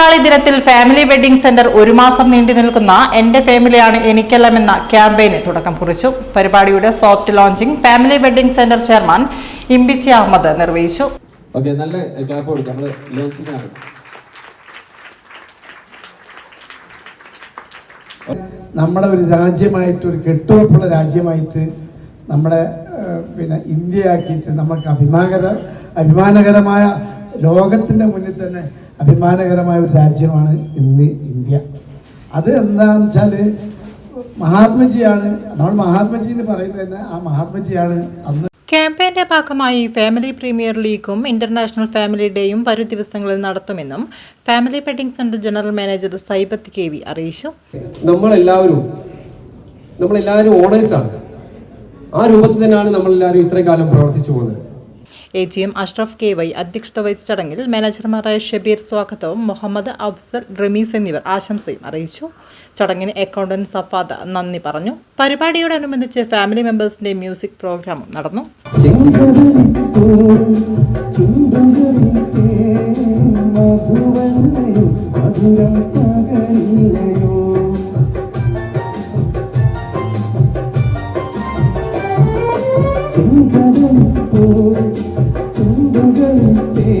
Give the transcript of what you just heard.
തൊഴിലാളി ദിനത്തിൽ family wedding centre ഒരു മാസം നീണ്ടു നിൽക്കുന്ന എന്റെ ഫാമിലിയാണ് എനിക്കെല്ലാം എന്ന ക്യാമ്പയിന് തുടക്കം കുറിച്ചു. പരിപാടിയുടെ soft launching family wedding centre chairman Imbichi Ahmed നിർവഹിച്ചു. ഓക്കെ നല്ല ക്ലാപ്പ് കൊടുക്കാം. നമ്മൾ ലോഞ്ചിനാണ് നമ്മുടെ ഒരു രാജ്യമായിട്ട് ഒരു കെട്ടുറപ്പുള്ള രാജ്യമായിട്ട് നമ്മുടെ പിന്നെ ഇന്ത്യയാക്കിയിട്ട് നമുക്ക് അഭിമാനകര അഭിമാനകരമായ ലോകത്തിന്റെ മുന്നിൽ തന്നെ അഭിമാനകരമായ ഒരു രാജ്യമാണ് ഇന്ന് ഇന്ത്യ. അത് എന്താണെന്ന് വെച്ചാൽ മഹാത്മജിയാണ്. നമ്മൾ മഹാത്മജി എന്ന് പറയുന്നത് തന്നെ ആ മഹാത്മജിയാണ് അന്ന്. ക്യാമ്പയിന്റെ ഭാഗമായി ഫാമിലി പ്രീമിയർ ലീഗും ഇന്റർനാഷണൽ ഫാമിലി ഡേയും വരും ദിവസങ്ങളിൽ നടത്തുമെന്നും family wedding centre general manager Saibath K V അറിയിച്ചു. നമ്മളെല്ലാവരും നമ്മളെല്ലാവരും ഓണേഴ്സാണ്. ആ രൂപത്തിൽ തന്നെയാണ് നമ്മളെല്ലാവരും ഇത്രയും കാലം പ്രവർത്തിച്ചു പോകുന്നത്. A G M Ashraf K Y അധ്യക്ഷത വഹിച്ച ചടങ്ങിൽ മാനേജർമാരായ ഷബീർ സ്വാഗതവും മുഹമ്മദ് അഫ്സൽ റമീസ് എന്നിവർ ആശംസയും അറിയിച്ചു. ചടങ്ങിന് അക്കൗണ്ടന്റ് സഫാദ നന്ദി പറഞ്ഞു. പരിപാടിയോടനുബന്ധിച്ച് ഫാമിലി മെമ്പേഴ്സിന്റെ മ്യൂസിക് പ്രോഗ്രാമും നടന്നു. മധുരം ചെങ്കടൽ പോൽ ചുണ്ടുകൾ തേ